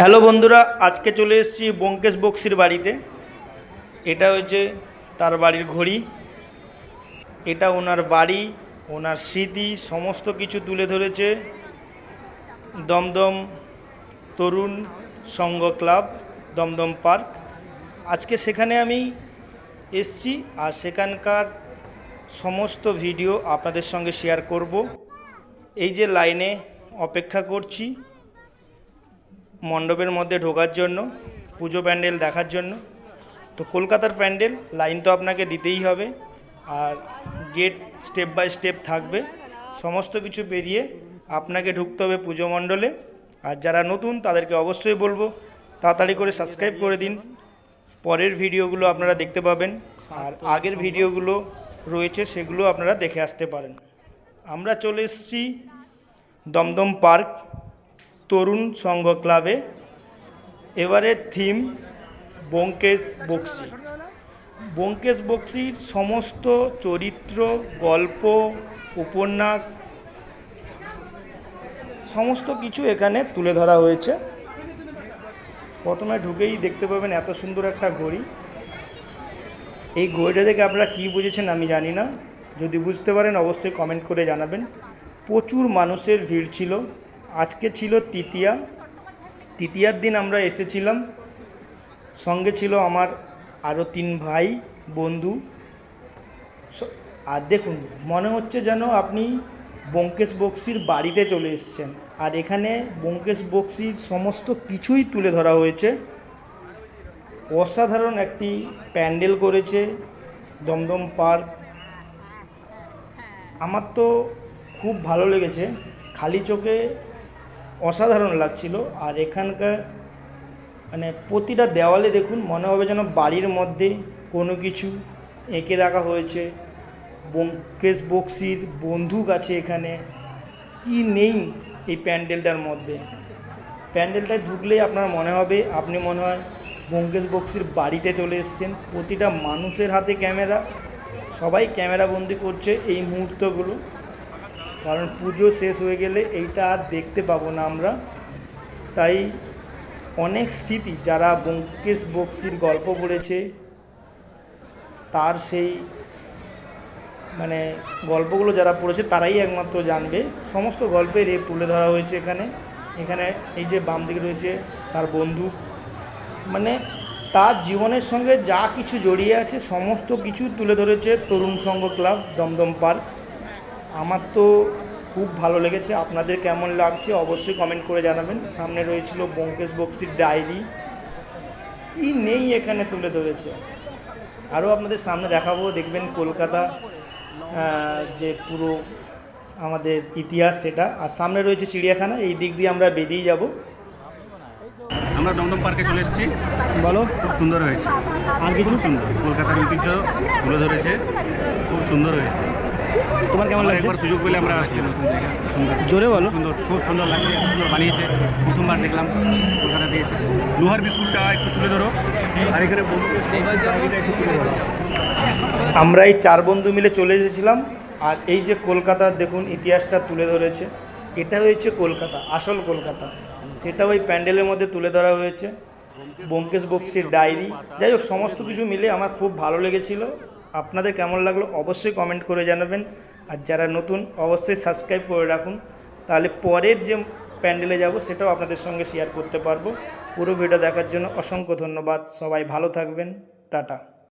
Hello বন্ধুরা, আজকে চলে এসেছি ব্যোমকেশ বক্সির বাড়িতে। এটা হচ্ছে তার বাড়ির ঘড়ি। এটা ওনার বাড়ি, ওনার স্মৃতি, সমস্ত কিছু তুলে ধরেছে দমদম তরুণ সংঘ ক্লাব, দমদম পার্ক। আজকে সেখানে আমি এসছি আর সেখানকার সমস্ত ভিডিও আপনাদের সঙ্গে শেয়ার করব। এই যে লাইনে অপেক্ষা করছি মণ্ডপের মধ্যে ঢোকার জন্য, পুজো প্যান্ডেল দেখার জন্য। তো কলকাতার প্যান্ডেল, লাইন তো আপনাকে দিতেই হবে। আর গেট স্টেপ বাই স্টেপ থাকবে। সমস্ত কিছু পেরিয়ে আপনাকে ঢুকতে হবে পুজো মণ্ডলে। আর যারা নতুন, তাদেরকে অবশ্যই বলব, তাড়াতাড়ি করে সাবস্ক্রাইব করে দিন। পরের ভিডিওগুলো আপনারা দেখতে পাবেন। আর আগের ভিডিওগুলো রয়েছে, সেগুলো আপনারা দেখে আসতে পারেন। আমরা চলে এসেছি দমদম পার্ক। তরুণ সংঘ ক্লাবে এবারের থিম ব্যোমকেশ বক্সি। ব্যোমকেশ বক্সির সমস্ত চরিত্র, গল্প, উপন্যাস, সমস্ত কিছু এখানে তুলে ধরা হয়েছে। প্রথমে ঢুকেই দেখতে পাবেন এত সুন্দর একটা ঘড়ি। এই ঘড়িটা দেখে আপনারা কী বুঝেছেন আমি জানি না। যদি বুঝতে পারেন অবশ্যই কমেন্ট করে জানাবেন। প্রচুর মানুষের ভিড় ছিল। আজকে ছিল তৃতীয়া। তৃতীয়ার দিন আমরা এসেছিলাম। সঙ্গে ছিল আমার আরও তিন ভাই, বন্ধু। আর দেখুন, মনে হচ্ছে যেন আপনি ব্যোমকেশ বক্সির বাড়িতে চলে এসেছেন। আর এখানে ব্যোমকেশ বক্সির সমস্ত কিছুই তুলে ধরা হয়েছে। অসাধারণ একটি প্যান্ডেল করেছে দমদম পার্ক। আমার তো খুব ভালো লেগেছে। খালি চোখে অসাধারণ লাগছিল। আর এখানকার মানে প্রতিটা দেওয়ালে দেখুন, মনে হবে যেন বাড়ির মধ্যে কোনো কিছু এঁকে রাখা হয়েছে। ব্যোমকেশ বক্সির বন্দুক আছে এখানে। কি নেই এই প্যান্ডেলটার মধ্যে? প্যান্ডেলটায় ঢুকলেই আপনার মনে হবে, আপনি মনে হয় ব্যোমকেশ বক্সির বাড়িতে চলে এসছেন। প্রতিটা মানুষের হাতে ক্যামেরা, সবাই ক্যামেরা বন্দি করছে এই মুহূর্তগুলো। কারণ পুজো শেষ হয়ে গেলে এইটা আর দেখতে পাবো না আমরা। তাই অনেক স্মৃতি, যারা ব্যোমকেশ বক্সির গল্প পড়েছে, তার সেই মানে গল্পগুলো যারা পড়েছে, তারাই একমাত্র জানবে। সমস্ত গল্পের এ তুলে ধরা হয়েছে এখানে। এখানে এই যে বাম দিকে রয়েছে তার বন্ধু। মানে তার জীবনের সঙ্গে যা কিছু জড়িয়ে আছে, সমস্ত কিছু তুলে ধরেছে তরুণ সংঘ ক্লাব, দমদম পার্ক। আমার তো খুব ভালো লেগেছে। আপনাদের কেমন লাগছে অবশ্যই কমেন্ট করে জানাবেন। সামনে রয়েছিল ব্যোমকেশ বক্সির ডায়েরি। কি নেই এখানে তুলে ধরেছে। আরও আপনাদের সামনে দেখাবো। দেখবেন কলকাতা যে পুরো আমাদের ইতিহাস সেটা। আর সামনে রয়েছে চিড়িয়াখানা। এই দিক দিয়ে আমরা বেরিয়ে যাব। আমরা দমদম পার্কে চলে এসেছি। বলো। খুব সুন্দর হয়েছে। আর কিছু? সুন্দর। কলকাতার ঐতিহ্য তুলে ধরেছে। খুব সুন্দর হয়েছে। তোমার কেমন আমরা লাগছে? একবার সুযোগ পেলে আমরা নতুন জায়গা জোরে বলো। সুন্দর খুব সুন্দর লাগছে এত সুন্দর বানিয়েছে। প্রথমবার দেখলাম কলকাতা দিয়েছে লোহার বিস্কুটটা একটু তুলে ধরো। আর এখানে আমরা এই চার বন্ধু মিলে চলে এসেছিলাম আর এই যে কলকাতার দেখুন ইতিহাসটা তুলে ধরেছে এটা হয়েছে কলকাতা আসল কলকাতা। সেটা ওই প্যান্ডেলের মধ্যে তুলে ধরা হয়েছে। ব্যোমকেশ বক্সির ডায়েরি। যাই হোক সমস্ত কিছু মিলে আমার খুব ভালো লেগেছিল। আপনাদের কেমন লাগল অবশ্যই কমেন্ট করে জানাবেন। আর যারা নতুন, অবশ্যই সাবস্ক্রাইব করে রাখুন। তাহলে পরের যে প্যান্ডেলে যাব, সেটাও আপনাদের সঙ্গে শেয়ার করতে পারব। পুরো ভিডিও দেখার জন্য অসংখ্য ধন্যবাদ। সবাই ভালো থাকবেন। টাটা।